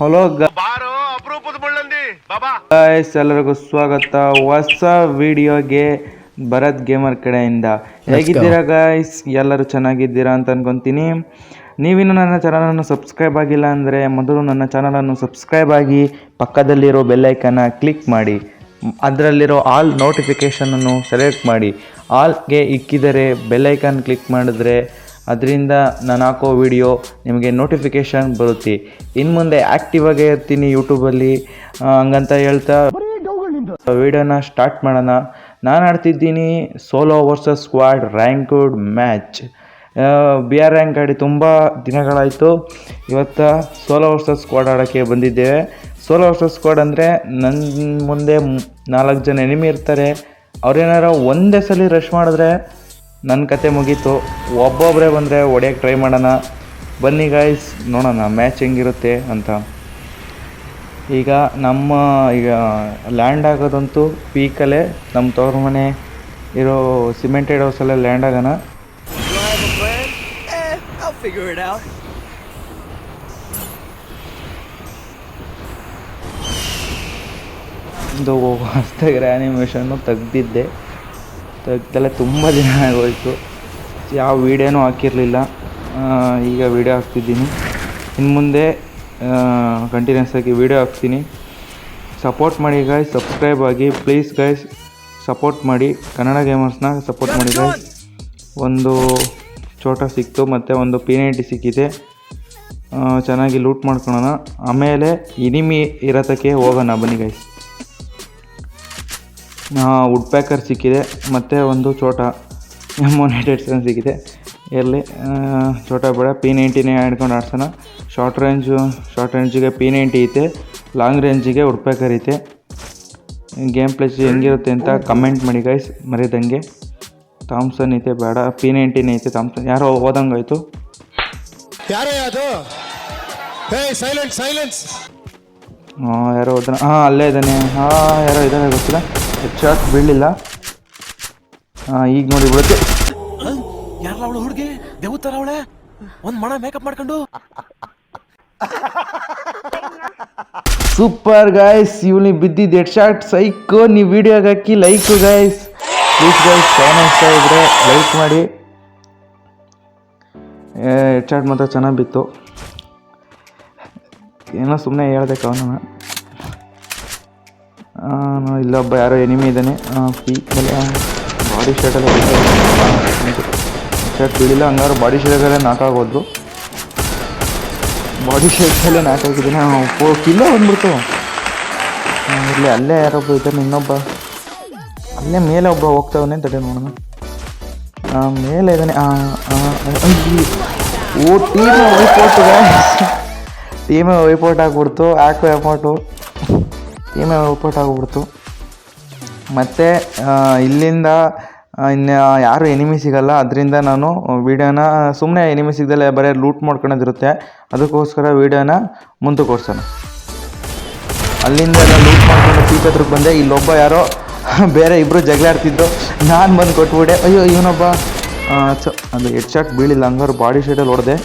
Hello ಬಾರೋ ಅಪರೂಪದ ಮುಳ್ಳಂದಿ. ಬಾಬಾ. Guys ಎಲ್ಲರಿಗೂ ಸ್ವಾಗತ. ಹೊಸ ವಿಡಿಯೋಗೆ ಭರತ್ ಗೇಮರ್ ಕಡೆಯಿಂದ. ಹೇಗಿದ್ದೀರಾ ಗಾಯ್ಸ್ ಎಲ್ಲರೂ ಚೆನ್ನಾಗಿದ್ದೀರಾ ಅಂತ ಅನ್ಕೊಂತೀನಿ. ನೀವಿನ್ನೂ ನನ್ನ ಚಾನಲನ್ನು ಸಬ್ಸ್ಕ್ರೈಬ್ ಆಗಿಲ್ಲ ಅಂದರೆ ಮೊದಲು ನನ್ನ ಚಾನಲನ್ನು ಸಬ್ಸ್ಕ್ರೈಬ್ ಆಗಿ ಪಕ್ಕದಲ್ಲಿರೋ ಬೆಲ್ಲೈಕನ್ನ ಕ್ಲಿಕ್ ಮಾಡಿ. ಅದರಲ್ಲಿರೋ ಆಲ್ ನೋಟಿಫಿಕೇಷನನ್ನು ಸೆಲೆಕ್ಟ್ ಮಾಡಿ. ಆಲ್ಗೆ ಇಕ್ಕಿದರೆ ಬೆಲ್ಲೈಕನ್ ಕ್ಲಿಕ್ ಮಾಡಿದ್ರೆ ಅದರಿಂದ ನಾನು ಹಾಕೋ ವಿಡಿಯೋ ನಿಮಗೆ ನೋಟಿಫಿಕೇಷನ್ ಬರುತ್ತೆ. ಇನ್ನು ಮುಂದೆ ಆ್ಯಕ್ಟಿವ್ ಆಗೇ ಇರ್ತೀನಿ ಯೂಟ್ಯೂಬಲ್ಲಿ ಹಂಗಂತ ಹೇಳ್ತಾ ವಿಡಿಯೋನ ಸ್ಟಾರ್ಟ್ ಮಾಡೋಣ. ನಾನು ಆಡ್ತಿದ್ದೀನಿ solo versus squad ranked match B R rank ಆಡಿ ತುಂಬ ದಿನಗಳಾಯಿತು. ಇವತ್ತು ಸೋಲೋ ವರ್ಸಸ್ ಸ್ಕ್ವಾಡ್ ಆಡೋಕ್ಕೆ ಬಂದಿದ್ದೇವೆ. ಸೋಲೋ ವರ್ಸಸ್ ಸ್ಕ್ವಾಡ್ ಅಂದರೆ ನನ್ನ ಮುಂದೆ ನಾಲ್ಕು ಜನ ಎನಿಮಿ ಇರ್ತಾರೆ. ಅವ್ರೇನಾರ ಒಂದೇ ಸಲ ರಶ್ ಮಾಡಿದ್ರೆ ನನ್ನ ಕತೆ ಮುಗೀತು. ಒಬ್ಬೊಬ್ಬರೇ ಬಂದರೆ ಹೊಡೆಯೋಕ್ಕೆ ಟ್ರೈ ಮಾಡೋಣ. ಬನ್ನಿ ಗಾಯ್ಸ್ ನೋಡೋಣ ಮ್ಯಾಚ್ ಹೆಂಗಿರುತ್ತೆ ಅಂತ. ಈಗ ನಮ್ಮ, ಈಗ ಲ್ಯಾಂಡ್ ಆಗೋದಂತೂ ಪೀಕಲ್ಲೇ. ನಮ್ಮ ತವ್ರ ಮನೆ ಇರೋ ಸಿಮೆಂಟೆಡ್ ಹೌಸಲ್ಲೇ ಲ್ಯಾಂಡ್ ಆಗೋಣ. ಇದು figure it out. ಒಂದು ಹೊಸ್ದಾಗಿ ಆ್ಯನಿಮೇಷನ್ನು ತೆಗ್ದಿದ್ದೆ. ತೆಗ್ದಲ್ಲೇ ತುಂಬ ದಿನ ಆಗೋಯಿತು. ಯಾವ ವೀಡಿಯೋನೂ ಹಾಕಿರಲಿಲ್ಲ. ಈಗ ವೀಡಿಯೋ ಹಾಕ್ತಿದ್ದೀನಿ. ಇನ್ನು ಮುಂದೆ ಕಂಟಿನ್ಯೂಸ್ ಆಗಿ ವೀಡಿಯೋ ಹಾಕ್ತೀನಿ. ಸಪೋರ್ಟ್ ಮಾಡಿ ಗಾಯ್ಸ್ ಸಬ್ಸ್ಕ್ರೈಬ್ ಆಗಿ ಪ್ಲೀಸ್ ಗಾಯ್ಸ್ ಸಪೋರ್ಟ್ ಮಾಡಿ. ಕನ್ನಡ ಗೇಮರ್ಸ್ನ ಸಪೋರ್ಟ್ ಮಾಡಿ ಗಾಯ್ಸ್ ಒಂದು ಚೋಟ ಸಿಕ್ತು, ಮತ್ತು ಒಂದು ಪಿ ನೈಂಟಿ ಸಿಕ್ಕಿದೆ ಚೆನ್ನಾಗಿ ಲೂಟ್ ಮಾಡ್ಕೊಳೋಣ. ಆಮೇಲೆ, ಇನಿಮಿ ಇರತಕ್ಕೆ ಹೋಗೋಣ, ಬನ್ನಿ ಗೈಸ್ ವುಡ್ ಪ್ಯಾಕರ್ ಸಿಕ್ಕಿದೆ ಮತ್ತು ಒಂದು ಚೋಟ ಮೊನೇಟೆಡ್ ಸನ್ ಸಿಕ್ಕಿದೆ. ಇರಲಿ ಚೋಟ ಬೇಡ ಪಿ ನೈಂಟಿನೇ ಆಡ್ಕೊಂಡು ಆಡ್ಸೋಣ. ಶಾರ್ಟ್ ರೇಂಜು ಶಾರ್ಟ್ ರೇಂಜಿಗೆ ಪಿ ನೈಂಟಿ ಐತೆ ಲಾಂಗ್ ರೇಂಜಿಗೆ ವುಡ್ ಪ್ಯಾಕರ್ ಐತೆ. ಗೇಮ್ ಪ್ಲೇಸ್ ಹೆಂಗಿರುತ್ತೆ ಅಂತ ಕಮೆಂಟ್ ಮಾಡಿ ಗೈಸ್ ಮರಿದಂಗೆ. ಥಾಮ್ಸನ್ ಐತೆ ಬೇಡ. ಪಿ ನೈಂಟಿನ್ ಐತೆ ಥಾಮ್ಸನ್ ಯಾರೋ ಓದಂಗಾಯ್ತು ಯಾರೇ ಅದು? ಹೇ ಸೈಲೆಂಟ್ ಸೈಲೆನ್ಸ್ ಹಾಂ ಯಾರೋ ಓದನ ಹಾಂ ಅಲ್ಲೇ ಇದ್ದಾನೆ. ಹಾಂ ಯಾರೋ ಇದ್ದಾನೆ ಗೊತ್ತಿಲ್ಲ. ಶಾಟ್ ಬೀಳಲಿಲ್ಲ ಹಾಂ ಈಗ ನೋಡಿ ಬಿಡುತ್ತೆ. ಯಾರಲ್ಲ ಅವಳು ಹುಡುಗಿ? ದೇವತರ ಅವಳೆ? ಒಂದ್ ಮಣ ಮೇಕಪ್ ಮಾಡ್ಕೊಂಡು? ಸೂಪರ್ ಗಾಯ್ಸ್ ಇವ್ನಿ ಬಿದ್ದಿದ್ದು ಹೆಡ್ ಶಾಟ್ ಸೈಕು ನೀವು ವಿಡಿಯೋಗೆ ಹಾಕಿ like guys please guys fan ಇದ್ರೆ ಲೈಕ್ ಮಾಡಿ. ಎಡ್ ಶಾರ್ಟ್ ಮಾತ್ರ ಚೆನ್ನಾಗಿ ಬಿತ್ತು. ಏನೋ ಸುಮ್ಮನೆ ಹೇಳ್ದೆ ಅವನ ಇಲ್ಲೊಬ್ಬ ಯಾರೋ ಎನಿಮಿ ಇದ್ದಾನೆ. ಬಾಡಿ ಶರ್ಟಲ್ಲಿ ಶರ್ಟ್ ಬೀಳಿಲ್ಲ ಹಂಗಾರು ಬಾಡಿ ಶರ್ಟಲ್ಲೇ ನಾಕಾಗೋದ್ರು ಬಾಡಿ ಶರ್ಟಲ್ಲೇ ನಾಕಾಗಿದ್ದೀನಿ ಓ ಕಿಲ್ಲ ಬಂದ್ಬಿಡ್ತು. ಇಲ್ಲಿ ಅಲ್ಲೇ ಯಾರೊಬ್ಬ ಇದ್ದಾನೆ ಇನ್ನೊಬ್ಬ. ಅಲ್ಲೇ ಮೇಲೆ ಒಬ್ಬ ಹೋಗ್ತಾವನೆ ತಡೆ ನೋಡೋಣ. ಮೇಲೆ ಇದ್ದಾನೆ. ಓ ಟೀಮ್ ವೈಪೋಟ್ ಟೀಮೇ ವೈಪೋಟ್ ಆಗ್ಬಿಡ್ತು ಹಾಕೋ ಅಮೌಂಟು ಟೀಮೇ ವೈಪೋಟ್ ಆಗಿಬಿಡ್ತು. ಮತ್ತು ಇಲ್ಲಿಂದ ಇನ್ನು ಯಾರು ಎನಿಮಿ ಸಿಗಲ್ಲ, ಅದರಿಂದ ನಾನು ವೀಡಿಯೋನ ಸುಮ್ಮನೆ ಎನಿಮಿ ಸಿಗ್ದಲ್ಲೇ ಬರೀ ಲೂಟ್ ಮಾಡ್ಕೊಳೋದಿರುತ್ತೆ. ಅದಕ್ಕೋಸ್ಕರ ವೀಡಿಯೋನ ಮುಂದಕ್ಕೆ ಓಡಿಸೋಣ ಅಲ್ಲಿಂದ ಎಲ್ಲ ಲೂಟ್ ಮಾಡ್ಕೊಂಡು ಪೀಕ್ ಬಂದೆ. ಇಲ್ಲೊಬ್ಬ ಯಾರೋ ಬೇರೆ ಇಬ್ಬರು ಜಗಳಾಡ್ತಿದ್ರು. ನಾನು ಬಂದು ಕೊಟ್ಬಿಡೆ ಅಯ್ಯೋ, ಇವನೊಬ್ಬ. ಚ ಅದು ಹೆಡ್ ಶಾಟ್ ಬೀಳಿಲ್ಲ. ಹಂಗಾರು ಬಾಡಿ ಶೇಟಲ್ಲಿ ಹೊಡೆದೆ.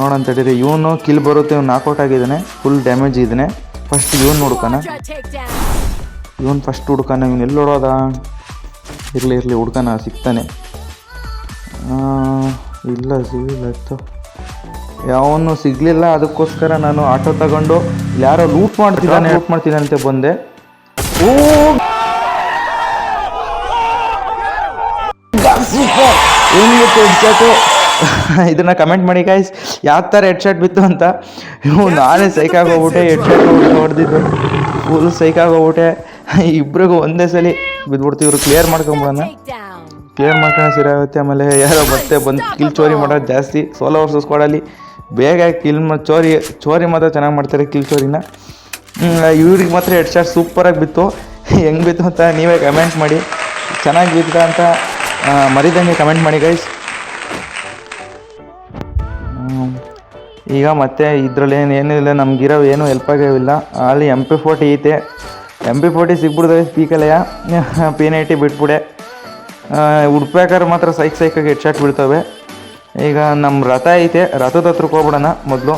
ನೋಡಂತ ಹೇಳಿದ್ರೆ ಇವನು ಕಿಲ್ ಬರುತ್ತೆ. ಇವ್ನು ನಾಕೌಟ್ ಆಗಿದ್ದಾನೆ. ಫುಲ್ ಡ್ಯಾಮೇಜ್ ಇದ್ದಾನೆ. ಫಸ್ಟ್ ಇವನ್ ನೋಡ್ಕೋಣ ಇವನ್ ಫಸ್ಟ್ ಹುಡ್ಕನ, ಇವನು ಎಲ್ಲಿ ನೋಡೋದ ಇರಲಿ ಇರಲಿ, ಹುಡ್ಕಾನ, ಸಿಗ್ತಾನೆ. ಇಲ್ಲ, ಸಿಗಲಿಲ್ಲ ಯಾವನು ಸಿಗಲಿಲ್ಲ, ಅದಕ್ಕೋಸ್ಕರ ನಾನು ಆಟೋ ತಗೊಂಡು ಯಾರೋ ಲೂಟ್ ಮಾಡ್ತಿದ್ದಾನೆ ಲೂಟ್ ಅಂತ ಬಂದೆ. ಓ! ಹೆಂಗಿತ್ತು ಇದನ್ನು ಕಮೆಂಟ್ ಮಾಡಿ ಗಾಯ್ಸ್ ಯಾವ ಥರ ಹೆಡ್ಶಾಟ್ ಬಿತ್ತು ಅಂತ? ಇವು ನಾನೇ ಸೈಕಾಗೋಗ್ಬಿಟ್ಟೆ ಹೋಗ್ಬಿಟ್ಟೆ ಹೆಡ್ಶಾಟ್ ಹೊಡೆದಿದ್ದು. ಫುಲ್ ಸೈಕಾಗೋಗ್ಬಿಟ್ಟೆ ಇಬ್ರಿಗೂ ಒಂದೇ ಸಲ ಬಿದ್ಬಿಡ್ತೀವಿ ಇವರು ಕ್ಲಿಯರ್ ಮಾಡ್ಕೊಂಬಿಡೋಣ. ಕ್ಲಿಯರ್ ಮಾಡ್ಕೊಂಡು ಸರಿ ಆಗುತ್ತೆ. ಆಮೇಲೆ ಯಾರೋ ಮತ್ತೆ ಬಂದು ಕಿಲ್ ಚೋರಿ ಮಾಡೋದು ಜಾಸ್ತಿ. ಸೋಲೋ ವರ್ಸಸ್ ಸ್ಕ್ವಾಡಲ್ಲಿ ಬೇಗ ಕಿಲ್ ಚೋರಿ ಚೋರಿ ಮಾತ್ರ ಚೆನ್ನಾಗಿ ಮಾಡ್ತಾರೆ ಕಿಲ್ ಚೋರಿನ. ಇವ್ರಿಗೆ ಮಾತ್ರ ಹೆಡ್ ಶಾಟ್ ಸೂಪರಾಗಿ ಬಿತ್ತು. ಹೆಂಗೆ ಬಿತ್ತು ಅಂತ ನೀವೇ ಕಮೆಂಟ್ ಮಾಡಿ. ಚೆನ್ನಾಗಿ ಬಿದ್ದ ಅಂತ ಮರಿದಂಗೆ ಕಮೆಂಟ್ ಮಾಡಿ ಗೈಸ್ ಈಗ ಮತ್ತೆ ಇದರಲ್ಲಿ ಏನು ಏನೂ ಇಲ್ಲ ನಮಗಿರೋ ಏನೂ ಹೆಲ್ಪ್ ಆಗಿಲ್ಲ ಅಲ್ಲಿ ಎಂ ಪಿ ಫೋರ್ಟಿ ಐತೆ. ಎಂ ಪಿ ಫೋರ್ಟಿ ಸಿಗ್ಬಿಡ್ತವೆ ಸ್ಪೀಕಲೆಯ ಪಿ ಐಟಿ ಬಿಟ್ಬಿಡೆ. ಉಡ್ಪ್ಯಾಕರ್ ಮಾತ್ರ ಸೈಕ್ ಸೈಕಾಗಿ ಹೆಡ್ಶಾಟ್ ಬಿಡ್ತವೆ ಈಗ ನಮ್ಮ ರಥ ಐತೆ, ರಥದ ಹತ್ರಕ್ಕೆ ಹೋಗ್ಬಿಡೋಣ ಮೊದಲು.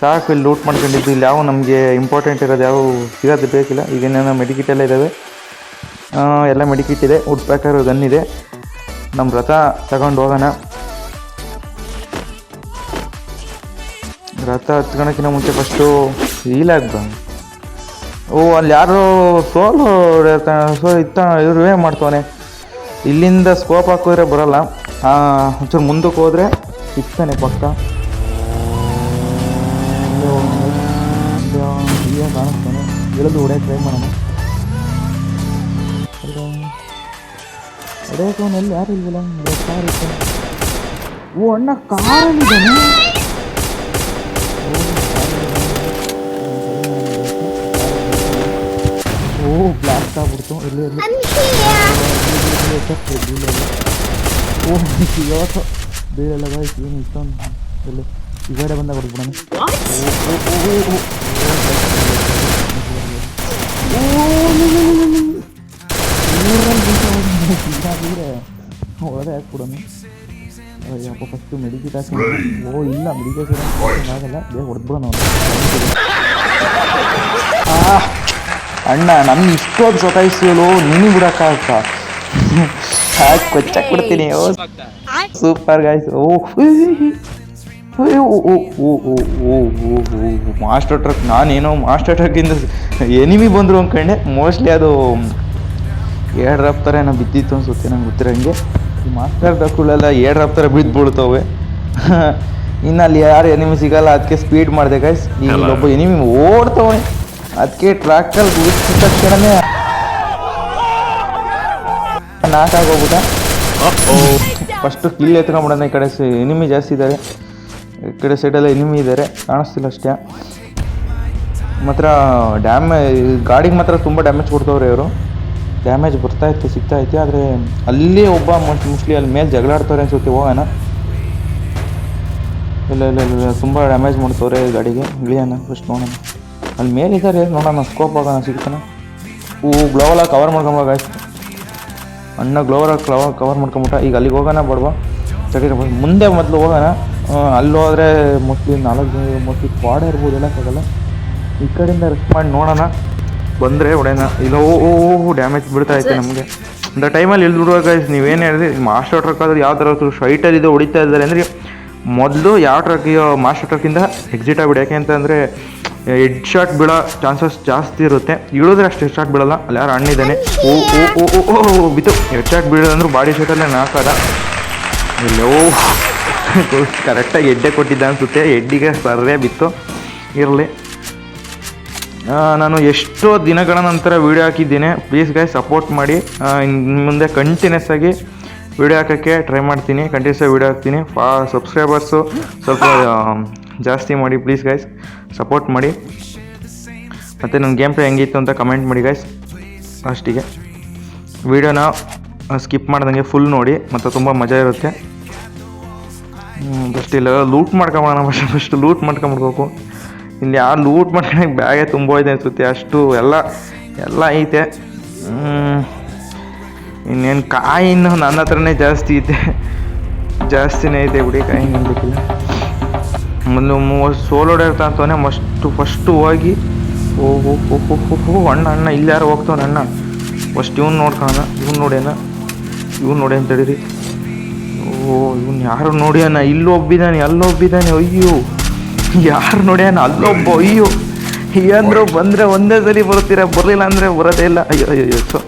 ಸಾಕು, ಇಲ್ಲಿ ಲೂಟ್ ಮಾಡ್ಕೊಂಡಿದ್ದು. ಇಲ್ಲಿ ಯಾವ ನಮಗೆ ಇಂಪಾರ್ಟೆಂಟ್ ಇರೋದು, ಯಾವ ಸಿಗೋದು ಬೇಕಿಲ್ಲ. ಈಗ ಏನೇನೋ ಮೆಡಿಕಿಟ್ ಎಲ್ಲ ಇದ್ದಾವೆ ಎಲ್ಲ ಮೆಡಿಕಿಟ್ ಇದೆ. ವುಡ್ ಪ್ಯಾಕರ್ ಗನ್ ಇದೆ. ನಮ್ಮ ರಥ ತಗೊಂಡು ಹೋಗೋಣ. ರಥ ಹತ್ಕೊಳಕ್ಕಿಂತ ಮುಂಚೆ ಫಸ್ಟು ಹೀಲಾಗಿ ಬಂದು ಓ, ಅಲ್ಲಿ ಯಾರು ಸೋಲು ಸೋ, ಇತ್ತ, ಇವ್ರು ಮಾಡ್ತವನೆ? ಇಲ್ಲಿಂದ ಸ್ಕೋಪ್ ಹಾಕಿದ್ರೆ ಬರೋಲ್ಲ. ಒಂಚೂರು ಮುಂದಕ್ಕೆ ಹೋದರೆ ಸಿಗ್ತಾನೆ ಪಕ್ಕ. ಕಾಣಿಸ್ತಾನೆ ಇಳಿದು ಹೊಡೆಯಕ್ಕೆ ಟ್ರೈ ಮಾಡೋಣ. ಹೊಡೆಯೋಕೆ ಅವನಲ್ಲಿ ಯಾರು ಇಲ್ವಲ್ಲ? ಓ, ಅಣ್ಣ ಕಾರಲ್ಲಿದ್ದಾನೆ ಬ್ಲಾಸ್ಟ್ ಆಗ್ಬಿಡ್ತು ಇಲ್ಲಿ ಇರಲಿ ಓ ಇವತ್ತು ಬೀಳಲ್ಲ ಗಾಯ್ಸ್ ಏನು ಇಷ್ಟೊಂದು ಇಲ್ಲಿ ಈ ಕಡೆ ಬಂದಾಗ ಹೊಡ್ಬಿಡೋಣ ಒಳಗೆ ಹಾಕ್ಬಿಡೋಣ ಅಯ್ಯಪ್ಪ ಫಸ್ಟು ಮೆಡಿಕೇಟ್ ಹಾಕಿ ಓ ಇಲ್ಲ ಮೆಡಿಕೇಶನ್ ಆಗಲ್ಲ ಬೇಗ ಹೊಡೆದ್ಬಿಡೋಣ ಆ ಅಣ್ಣ ನನ್ನ ಇಷ್ಟೊಂದು ಸತಾಯಿಸಲು ನೀನು ಬಿಡೋಕ್ಕಾಗತ್ತ ಹಾಕಿ ಕೊಚ್ಚಾಕ್ ಬಿಡ್ತೀನಿ ಓ ಸೂಪರ್ ಗಾಯ್ಸ್ ಓ ಮಾಸ್ಟರ್ ಟ್ರಕ್ ನಾನೇನೋ ಮಾಸ್ಟರ್ ಟ್ರಕ್ಕಿಂದ ಎನಿಮಿ ಬಂದರು ಅಂದ್ಕೊಂಡೆ ಮೋಸ್ಟ್ಲಿ ಅದು ಏರ್ ಡ್ರಾಪ್ ಥರ ಏನೋ ಬಿದ್ದಿತ್ತು ಅನ್ಸುತ್ತೆ ನಂಗೆ ಗೊತ್ತಿರಂಗೆ ಈ ಮಾಸ್ಟರ್ ಟ್ರಕ್ಗಳೆಲ್ಲ ಏರ್ ಡ್ರಾಪ್ ಥರ ಬಿದ್ದು ಬೀಳ್ತವೆ ಇನ್ನು ಅಲ್ಲಿ ಯಾರು ಎನಿಮಿ ಸಿಗಲ್ಲ ಅದಕ್ಕೆ ಸ್ಪೀಡ್ ಮಾಡಿದೆ ಗಾಯ್ಸ್ ಈಗ ಒಬ್ಬ ಎನಿಮಿ ಓಡ್ತವೆ ಅದಕ್ಕೆ ಟ್ರ್ಯಾಕಲ್ಲಿ ಗುಡಿಸಿದ ತಕ್ಷಣನೇ ನಾಕಾಗೋಗ್ಬಿಟ್ಟ ಫಸ್ಟು ಕಿಲ್ ಎತ್ಕೊಂಬಿಡೋಣ ಈ ಕಡೆ ಎನಿಮಿ ಜಾಸ್ತಿ ಇದ್ದಾರೆ ಈ ಕಡೆ ಸೈಡೆಲ್ಲ ಎನಿಮಿ ಇದ್ದಾರೆ ಕಾಣಿಸ್ತಿಲ್ಲ ಅಷ್ಟೇ. ಮಾತ್ರ ಡ್ಯಾಮೇ ಗಾಡಿಗೆ ಮಾತ್ರ ತುಂಬ ಡ್ಯಾಮೇಜ್ ಕೊಡ್ತವ್ರೆ ಇವರು. ಡ್ಯಾಮೇಜ್ ಬರ್ತಾ ಇತ್ತು ಸಿಗ್ತಾ ಐತೆ ಆದರೆ ಅಲ್ಲಿ ಒಬ್ಬ ಮೋಸ್ಟ್ಲಿ ಅಲ್ಲಿ ಮೇಲೆ ಜಗಳ ಆಡ್ತವ್ರೆ ಅನ್ಸುತ್ತೆ ಹೋಗೋಣ. ಇಲ್ಲ ಇಲ್ಲ ಇಲ್ಲ ಇಲ್ಲ ತುಂಬ ಡ್ಯಾಮೇಜ್ ಮಾಡ್ತವ್ರೆ ಗಾಡಿಗೆ. ಇಳಿಯೋಣ ಫಸ್ಟ್ ನೋಡೋಣ. ಅಲ್ಲಿ ಮೇಲಿದ್ದಾರೆ, ನೋಡೋಣ ಸ್ಕೋಪ್ ಆಗೋಣ ಸಿಗ್ತಾನೆ ಹೂ ಗ್ಲೋವಲ್ಲ ಕವರ್ ಮಾಡ್ಕೊಂಬ ಗಾಯ್ಸ್ ಅಣ್ಣ ಗ್ಲೋವರ ಕ್ಲವ ಕವರ್ ಮಾಡ್ಕೊಂಬಿಟ್ಟ. ಈಗ ಅಲ್ಲಿಗೆ ಹೋಗೋಣ, ಬಡವಾ. ಸರಿ ಮುಂದೆ ಮೊದಲು ಹೋಗೋಣ. ಅಲ್ಲಿ ಹೋದರೆ ಮೋಸ್ಟ್ಲಿ ನಾಲ್ಕು ಜನ ಮೋಸ್ಟ್ಲಿ ಸ್ಕ್ವಾಡ್ ಇರ್ಬೋದು ಹೇಳೋಕ್ಕಾಗಲ್ಲ ಈ ಕಡೆಯಿಂದ ರೆಸ್ಟ್ ಮಾಡಿ ನೋಡೋಣ. ಬಂದರೆ ಒಡೆಯೋಣ ಇಲ್ಲ, ಓ ಓ ಡ್ಯಾಮೇಜ್ ಬಿಡ್ತಾ ಐತೆ ನಮಗೆ. ಅಂತ ಟೈಮಲ್ಲಿ ಇಳಿದ್ಬಿಡುವಾಗ ನೀವೇನು ಹೇಳಿದ್ರಿ ಮಾಸ್ಟರ್ ಟ್ರಕ್ ಆದ್ರೆ ಯಾವ ಥರ ಸ್ಟ್ರೈಟಲ್ಲಿದೆ ಹೊಡಿತಾ ಇದ್ದಾರೆ ಅಂದರೆ, ಮೊದಲು ಯಾವ ಟ್ರಕ್ಕಿಗೆ ಮಾಸ್ಟರ್ ಟ್ರಕ್ಕಿಂದ ಎಕ್ಸಿಟ್ ಆಗಿಬಿಡಿ. ಯಾಕೆ ಅಂತಂದರೆ ಹೆಡ್ ಶಾಟ್ ಬೀಳೋ ಚಾನ್ಸಸ್ ಜಾಸ್ತಿ ಇರುತ್ತೆ. ಇಳಿದ್ರೆ ಅಷ್ಟು ಹೆಡ್ ಶಾಟ್ ಬೀಳಲ್ಲ ಅಲ್ಲಿ ಯಾರು ಹಣ್ಣಿದ್ದಾನೆ ಓ ಓ ಓ ಓ ಓ ಬಿತ್ತು. ಹೆಡ್ ಶಾಟ್ ಬೀಳೋದಂದ್ರೆ ಬಾಡಿ ಶಾಟಲ್ಲೇ ನಾಲ್ಕದ ಎಲ್ಲೋ ಕರೆಕ್ಟಾಗಿ ಹೆಡ್ಡೆ ಕೊಟ್ಟಿದ್ದ ಅನಿಸುತ್ತೆ. ಹೆಡ್ಡಿಗೆ ಸರ್ರೇ ಬಿತ್ತು. ಇರಲಿ. ನಾನು ಎಷ್ಟೋ ದಿನಗಳ ನಂತರ ವೀಡಿಯೋ ಹಾಕಿದ್ದೀನಿ. ಪ್ಲೀಸ್ ಗಾಯ್ ಸಪೋರ್ಟ್ ಮಾಡಿ. ಮುಂದೆ ಕಂಟಿನ್ಯೂಸ್ ಆಗಿ ವೀಡಿಯೋ ಹಾಕೋಕ್ಕೆ ಟ್ರೈ ಮಾಡ್ತೀನಿ. ಕಂಟಿನ್ಯೂಸ್ ಆಗಿ ವೀಡಿಯೋ ಹಾಕ್ತೀನಿ. ಫಾ ಸಬ್ಸ್ಕ್ರೈಬರ್ಸು ಸ್ವಲ್ಪ ಜಾಸ್ತಿ ಮಾಡಿ ಪ್ಲೀಸ್ ಗೈಸ್ ಸಪೋರ್ಟ್ ಮಾಡಿ. ಮತ್ತು ನನ್ನ ಗೇಮ್ ಪ್ಲೇ ಹೆಂಗಿತ್ತು ಅಂತ ಕಮೆಂಟ್ ಮಾಡಿ ಗೈಸ್ ಅಷ್ಟಿಗೆ ವೀಡಿಯೋನ ಸ್ಕಿಪ್ ಮಾಡ್ದಂಗೆ ಫುಲ್ ನೋಡಿ. ಮತ್ತು ತುಂಬ ಮಜಾ ಇರುತ್ತೆ. ಫಸ್ಟ್ ಇಲ್ಲ ಲೂಟ್ ಮಾಡ್ಕೊಂಬೋಣ ಫಸ್ಟ್ ಫಸ್ಟ್ ಲೂಟ್ ಮಾಡ್ಕೊಂಬಿಡ್ಬೇಕು. ಇಲ್ಲಿ ಯಾರು ಲೂಟ್ ಮಾಡ್ಕೊಳಕ್ಕೆ ಬ್ಯಾಗೆ ತುಂಬ ಇದೆ ಅನಿಸುತ್ತೆ. ಅಷ್ಟು ಎಲ್ಲ ಎಲ್ಲ ಐತೆ. ಇನ್ನೇನು ಕಾಯಿನ್ನು ನನ್ನ ಹತ್ರನೇ ಜಾಸ್ತಿ ಐತೆ ಜಾಸ್ತಿನೇ ಐತೆ ಬಿಡಿ ಕಾಯಿ ನಿಲ್ಬೇಕಿಲ್ಲ ಮೊದಲು ಸೋಲ್ ಇರ್ತಾ ಅಂತವನೇ ಮಸ್ಟು ಫಸ್ಟು ಹೋಗಿ, ಓ ಹೋ ಹೋ ಹೋ ಹೋ ಅಣ್ಣ ಅಣ್ಣ ಇಲ್ಲಿ ಯಾರು ಹೋಗ್ತಾವನ, ಅಣ್ಣ. ಫಸ್ಟ್ ಇವ್ನು ನೋಡ್ಕೊಳ್ಳೋಣ ಇವ್ನು ನೋಡ್ಯಾನ ಇವ್ನು ನೋಡಿ ಅಂತ ಹೇಳಿರಿ. ಓ, ಇವ್ನು ಯಾರು ನೋಡ್ಯಾನ ಇಲ್ಲಿ ಒಬ್ಬಿದ್ದಾನೆ ಅಲ್ಲಿ ಒಬ್ಬಿದ್ದಾನೆ ಅಯ್ಯೋ. ಯಾರು ನೋಡ್ಯಾನ ಅಲ್ಲೊಬ್ಬ, ಅಯ್ಯೋ. ಏನಂದ್ರೆ ಬಂದರೆ ಒಂದೇ ಸರಿ ಬರ್ತೀರ ಬರಲಿಲ್ಲ ಅಂದರೆ ಬರೋದೇ ಇಲ್ಲ. ಅಯ್ಯೋ ಅಯ್ಯೋ ಅಯ್ಯೋ, ಸೊ.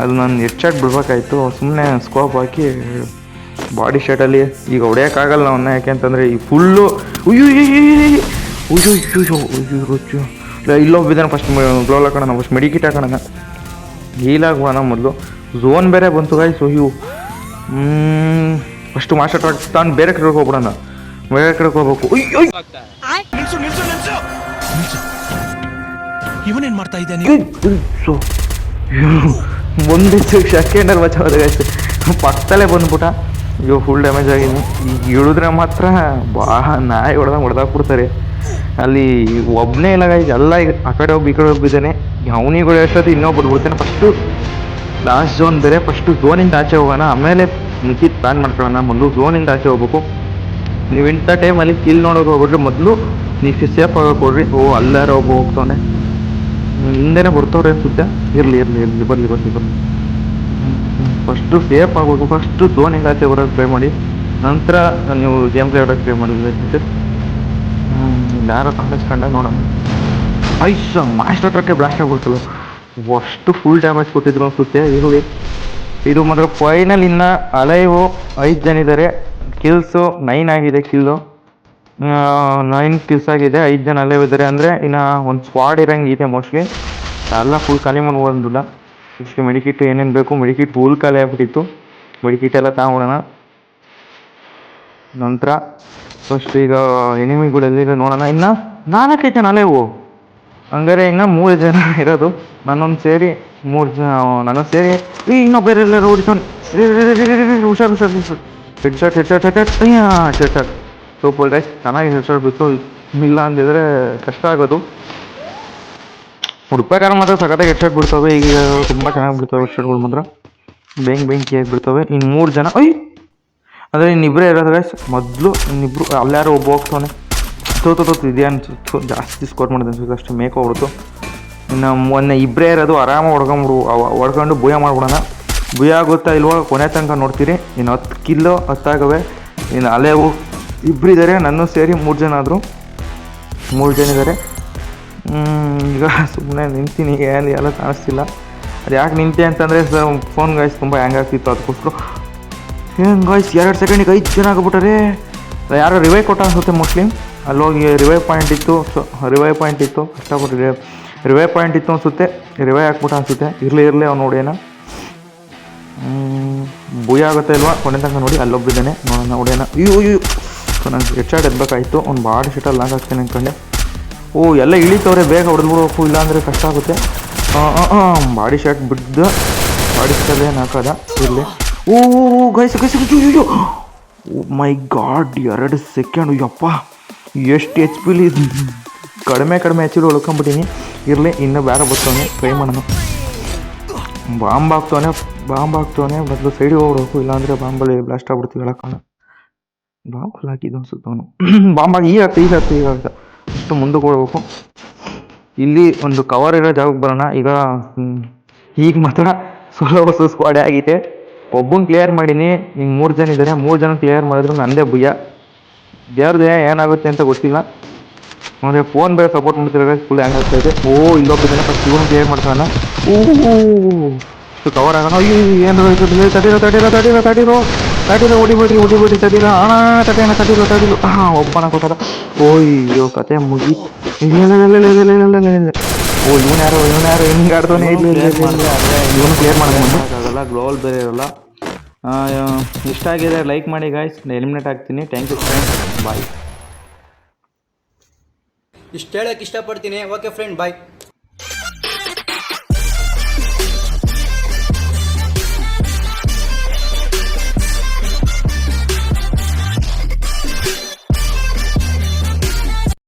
ಅದು ನಾನು ಹೆಚ್ಚಾಗಿ ಬಿಡ್ಬೇಕಾಯ್ತು. ಸುಮ್ಮನೆ ಸ್ಕೋಪ್ ಹಾಕಿ ಬಾಡಿ ಶರ್ಟಲ್ಲಿ ಈಗ ಹೊಡೆಯೋಕ್ಕಾಗಲ್ಲ ಅವನ್ನ ಯಾಕೆಂತಂದರೆ ಈ ಫುಲ್ಲು ಅಯ್ಯೋ ಅಯ್ಯೋ ಅಯ್ಯೋ ಅಯ್ಯೋ ಇಲ್ಲೋ ಇಲ್ಲೊಬ್ಬಿದ್ದಾನೆ ಫಸ್ಟ್ ಗ್ಲೋ ಹಾಕೋಣ ಫಸ್ಟ್ ಮೆಡಿಕಿಟ್ ಹಾಕೋಣ ಹೀಲಾಗೋಣ ಮೊದಲು ಝೋನ್ ಬೇರೆ ಬಂತು ಗಾಯ್ ಸೊ ಅಯ್ಯೋ ಫಸ್ಟು ಮಾಸ್ಟರ್ ಟ್ರಾಕ್ ತಾನು ಬೇರೆ ಕಡೆಗೆ ಹೋಗ್ಬಿಡೋಣ ಬೇರೆ ಕಡೆಗೆ ಹೋಗ್ಬೇಕು ಅಯ್ಯೋ ಇವನೇನ್ ಮಾಡ್ತಾ ಇದ್ದಾನೆ ಸೊ ಒಂದು ಸೆಕೆಂಡಲ್ಲಿ ಬಚಾವದ ಪಕ್ಕದಲ್ಲೇ ಬಂದ್ಬಿಟ್ಟ ಅಯ್ಯೋ ಫುಲ್ ಡ್ಯಾಮೇಜ್ ಆಗಿದೆ ಈಗ ಇಳಿದ್ರೆ ಮಾತ್ರ ಬಾ, ನಾಯಿ ಹೊಡೆದಂಗೆ ಹೊಡೆದಾಕ್ಬಿಡ್ತಾರೆ ಅಲ್ಲಿ ಒಬ್ಬನೇ ಇಲ್ಲ ಗಾಯ್ಸ್ ಎಲ್ಲ ಈಗ ಆ ಕಡೆ ಒಬ್ಬ ಈ ಕಡೆ ಒಬ್ಬಿದ್ದಾನೆ ಅವನಿಗಳು ಎಷ್ಟೊತ್ತು ಇನ್ನೊಬ್ಬ ಬಿಡ್ಬಿಡ್ತಾನೆ ಫಸ್ಟು ಲಾಸ್ಟ್ ಝೋನ್ ಬೇರೆ. ಫಸ್ಟು ಝೋನಿಂದ ಆಚೆ ಹೋಗೋಣ. ಆಮೇಲೆ ಮಿಕ್ಕಿ ಪ್ಲ್ಯಾನ್ ಮಾಡ್ಕೊಳ್ಳೋಣ. ಮೊದಲು ಝೋನಿಂದ ಆಚೆ ಹೋಗ್ಬೇಕು. ನೀವು ಇಂಥ ಟೈಮಲ್ಲಿ ಕಿಲ್ ನೋಡೋಕೆ ಹೋಗ್ಬಿಟ್ರೆ ಮೊದಲು ನೀವು ಸೇಫ್ ಆಗಿ ಕೊಡ್ರಿ ಓ, ಅಲ್ಲಾರ ಒಬ್ಬ ಹೋಗ್ತಾನೆ ಹಿಂದೆನೇ ಬರ್ತವ್ರೆ ಸುದ್ದ ಇರಲಿ ಇರಲಿ ಇರಲಿ. ಬರಲಿ ಬರಲಿ ಬರಲಿ. ಫಸ್ಟು ಸೇಫ್ ಆಗಬೇಕು ಫಸ್ಟು ಧೋನಿ ಆಚೆ ಬರೋಕ್ಕೆ ಟ್ರೈ ಮಾಡಿ, ನಂತರ ನೀವು ಗೇಮ್ ಪ್ಲೇ ಆಡೋಕ್ಕೆ ಟ್ರೈ ಮಾಡಿದ್ರೆ ಯಾರೋ ಕಾಲೇಜ್ ಕಂಡ ನೋಡೋಣ. ಐಸ ಮಾಸ್ಟರ್ ಟ್ರಕ್ಕೆ ಬ್ಲಾಸ್ಟ್ ಆಗ್ಬಿಡ್ತಲ್ಲ. ಅಷ್ಟು ಫುಲ್ ಡ್ಯಾಮೇಜ್ ಕೊಟ್ಟಿದ್ರು ಅನ್ಸುತ್ತೆ ಇರುವೆ ಇದು ಮಾತ್ರ ಫೈನಲ್ ಇನ್ನು ಅಲೈವು ಐದು ಜನ ಇದ್ದಾರೆ ಕಿಲ್ಸು ನೈನ್ ಆಗಿದೆ ಕಿಲ್ಲು ನೈನ್ ಕಿಲ್ಸ್ ಆಗಿದೆ, ಐದು ಜನ ಅಲೈವ್ ಇದ್ದಾರೆ ಅಂದರೆ ಇನ್ನು ಒಂದು ಸ್ಕ್ವಾಡ್ ಇರಂಗೆ ಇದೆ ಮೋಸ್ಟ್ಲಿ ಎಲ್ಲ ಫುಲ್ ಖಾಲಿ ಮಾಡ್ಬೋದಿಲ್ಲ ಇಷ್ಟು ಮೆಡಿಕಿಟ್ ಏನೇನು ಬೇಕು ಮೆಡಿಕಿಟ್ ಫುಲ್ ಖಾಲಿ ಆಗ್ಬಿಟ್ಟಿತ್ತು. ಮೆಡಿಕಿಟ್ ಎಲ್ಲ ತಗೊಂಡೋಣ ನಂತರ ಫಸ್ಟ್ ಈಗ ಎನಿಮಿಗಳಲ್ಲಿ ನೋಡೋಣ. ಇನ್ನು ನಾಲ್ಕೈದು ಜನ ಓ ಹಂಗಾರೆ ಇನ್ನು ಮೂರು ಜನ ಇರೋದು. ನನ್ನೊಂದು ಸೇರಿ ಮೂರು ಜನ ನನ್ನೊಂದು ಸೇರಿ ಈ ಇನ್ನೊಬ್ಬರೆಲ್ಲರೂ ಓಡಿಸೋಣ ಹುಷಾರು ಹುಷಾರು head shot head shot head shot head shot super dies ಚೆನ್ನಾಗಿ ಹೆಡ್ ಶಾಟ್ ಬಿತ್ತು. ಇಲ್ಲ ಅಂದಿದ್ರೆ ಕಷ್ಟ ಆಗೋದು. ಹುಡುಕ್ಬೇಕಾದ್ರೆ ಮಾತ್ರ ಸಖತ್ತಾಗಿ ಹೆಡ್ ಬಿಡ್ತವೆ. ಈಗ ತುಂಬ ಚೆನ್ನಾಗಿ ಬಿಡ್ತವೆ ಹೆಡ್ ಮಾತ್ರ. ಬೆಂಕಿ ಬೆಂಕಿಯಾಗಿ ಬಿಡ್ತವೆ. ಇನ್ನು ಮೂರು ಜನ ಐ ಅಂದರೆ ಇನ್ನಿಬ್ಬರೇ ಇರೋದು ಗೈಸ್ ಮೊದಲು ಇನ್ನಿಬ್ರು, ಅಲ್ಲಾರು ಒಬ್ಬ ಹೋಗ್ತಾನೆ. ತೋತು ತೋತು ಇದೆ ಅನ್ಸುತ್ತು ಜಾಸ್ತಿ ಸ್ಕೋರ್ ಮಾಡಿದೆ ಅನ್ಸುತ್ತೆ ಅಷ್ಟು ಮೇಕ್ ಹೊಡ್ತು ಇನ್ನು ಮೊನ್ನೆ ಇಬ್ಬರೇ ಇರೋದು ಆರಾಮ ಹೊಡ್ಕೊಂಬಿಡು ಹೊಡ್ಕೊಂಡು ಭೂಯ ಮಾಡ್ಬಿಡೋಣ. ಭೂಯ ಆಗುತ್ತಾ ಇಲ್ವೋ, ಕೊನೆ ತನಕ ನೋಡ್ತೀರಿ. ಇನ್ನು ಹತ್ತು ಕಿಲ್ಲೋ ಹತ್ತಾಗವೆ. ಇನ್ನು ಅಲೆವು ಇಬ್ಬರಿದ್ದಾರೆ ನನ್ನೂ ಸೇರಿ ಮೂರು ಜನ ಆದರು. ಮೂರು ಜನ ಇದ್ದಾರೆ ಈಗ ಸುಮ್ಮನೆ ನಿಂತೀನಿ ಏನು ಎಲ್ಲ ಕಾಣಿಸ್ತಿಲ್ಲ. ಅದು ಯಾಕೆ ನಿಂತೆ ಅಂತಂದರೆ ಫೋನ್ ಗಾಯ್ಸ್ ತುಂಬ ಹ್ಯಾಂಗ್ ಆಗ್ತಿತ್ತು ಅದಕ್ಕೋಸ್ಕರ. ಏನು ಗಾಯ್ಸ್ ಎರಡು ಸೆಕೆಂಡಿಗೆ ಐದು ಜನ ಆಗ್ಬಿಟ್ಟಾರೆ. ಯಾರೋ ರಿವೈವ್ ಕೊಟ್ಟ ಅನ್ಸುತ್ತೆ ಮೋಸ್ಟ್ಲಿ ಅಲ್ಲೋಗಿ ರಿವೈವ್ ಪಾಯಿಂಟ್ ಇತ್ತು, ಸೊ ರಿವೈವ್ ಪಾಯಿಂಟ್ ಇತ್ತು ಕಷ್ಟಪಟ್ಟು ರಿವೈವ್ ಪಾಯಿಂಟ್ ಇತ್ತು ಅನ್ಸುತ್ತೆ ರಿವೈವ್ ಹಾಕ್ಬಿಟ್ಟು ಅನ್ಸುತ್ತೆ. ಇರಲಿ ಇರಲಿ ಅವ್ನು ನೋಡಿ ಏನೋ. ಭೂಯ ಆಗುತ್ತೆ ಇಲ್ವಾ? ಕೊನೆ ತನಕ ನೋಡಿ, ಅಲ್ಲೊಬ್ಬಿದ್ದಾನೆ. ನೋಡೋಣ ನೋಡೇನ ಅಯ್ಯೋ ಸೊ ನಂಗೆ ಹೆಡ್ ಎದ್ಬೇಕಾಯಿತು ಅವ್ನು ಬಾಡಿ ಶೀಟಲ್ಲಿ ಲಾಂಗ್ ಆಗ್ತಾನೆ ಅಂದ್ಕೊಂಡೆ ಓ, ಎಲ್ಲ ಇಳಿತವ್ರೆ, ಬೇಗ ಹೊಡೆದ್ಬಿಡ್ಬೇಕು ಇಲ್ಲಾಂದರೆ ಕಷ್ಟ ಆಗುತ್ತೆ. ಬಾಡಿ ಶಾಟ್ ಬಿಡ್ದು, ಬಾಡಿ ಶಾಟಲ್ಲಿ ಹಾಕದ ಇರಲಿ. Oh guys guys oh my god, ಎರಡು ಸೆಕೆಂಡ್, ಯಪ್ಪ. ಎಷ್ಟು ಎಚ್ ಪಿಲಿ ಕಡಿಮೆ ಕಡಿಮೆ ಎಚ್ ಪಿ ಉಳ್ಕೊಂಬಿಟ್ಟಿನಿ. ಇರಲಿ, ಇನ್ನೂ ಬೇರೆ ಬರ್ತಾನೆ ಟ್ರೈ ಮಾಡೋಣ ಬಾಂಬ್ ಹಾಕ್ತವನೆ ಬಾಂಬ್ ಹಾಕ್ತವನೆ, ಮೊದಲು ಸೈಡಿಗೆ ಹೋಗ್ಬೇಕು, ಇಲ್ಲಾಂದರೆ ಬಾಂಬಲ್ಲಿ ಬ್ಲಾಸ್ಟ್ ಆಗ್ಬಿಡ್ತೀವಿ ಹೇಳೋಕ್ಕಾಗಲ್ಲ ಬಾಂಬ್ ಹಾಕಿದ್ದು ಅನ್ಸುತ್ತೆ ಬಾಂಬ್ ಹಾಕಿ ಈಗ ಆಗ್ತಾ ಈಗ ಆಗ್ತಾ ಈಗ ಆಗ್ತಾ ಅಷ್ಟು ಮುಂದಕ್ಕೆ ಇಲ್ಲಿ ಒಂದು ಕವರ್ ಇರೋ ಜಾಗಕ್ಕೆ ಬರೋಣ. ಈಗ ಈಗ ಮಾತ್ರ ಸೋಲೋ ಹೊಸ ಸ್ಕ್ವಾಡೇ ಆಗಿದೆ. ಒಬ್ಬನ್ ಕ್ಲಿಯರ್ ಮಾಡೀನಿ. ಹಿಂಗೆ ಮೂರು ಜನ ಇದ್ದಾರೆ ಮೂರು ಜನ ಕ್ಲಿಯರ್ ಮಾಡಿದ್ರು. ನಂದೇ ಭಯ ದೇವ್ರದ್ದು ಏನಾಗುತ್ತೆ ಅಂತ ಗೊತ್ತಿಲ್ಲ. ಅಂದರೆ ಫೋನ್ ಬೇರೆ ಸಪೋರ್ಟ್ ಮಾಡ್ತಿರೋ ಫುಲ್ ಹ್ಯಾಂಗ್ ಆಗ್ತಾ ಇದೆ. ಓ, ಇಲ್ಲೊಬ್ಬ ಫಸ್ಟ್ ಇವನು ಕ್ಲಿಯರ್ ಮಾಡ್ತಾನ. ಓ ಕವರ್ ಆಗೋಣ ಅಯ್ಯೋ ಏನು ತಡಿರೋ ತಡಿರೋ ತಡಿರೋ ತಡಿರೋ. ತಡಿಲು ಹೊಡಿಬಿಡ್ರಿ ಹೊಡಿಬಿಡ್ರಿ ತಡಿಲು ಅಣ್ಣ ತಡೆಯಣ ತಡಿಲು ತಡಿಲು ಹಾಂ ಒಬ್ಬನ ಕೊಟ್ಟದ ಓಯ್ಯೋ ಕತೆ ಮುಗಿ ಓ ಇವನು ಯಾರು ಇವನು ಯಾರು ಹಿಂಗೆ ಆಡ್ತಾನೆ ಕ್ಲಿಯರ್ ಇವನು ಕ್ಲಿಯರ್ ಮಾಡಲ್ಲ ಬೇರೆ ಇರಲ್ಲ ಇಷ್ಟ ಆಗಿದೆ ಲೈಕ್ ಮಾಡಿ ಗಾಯ್ಸ್ ಎಲಿಮಿನೇಟ್ ಆಗ್ತೀನಿ ಥ್ಯಾಂಕ್ ಯು ಫ್ರೆಂಡ್ ಬಾಯ್ ಇಷ್ಟು ಹೇಳಕ್ ಇಷ್ಟಪಡ್ತೀನಿ ಓಕೆ ಫ್ರೆಂಡ್ ಬಾಯ್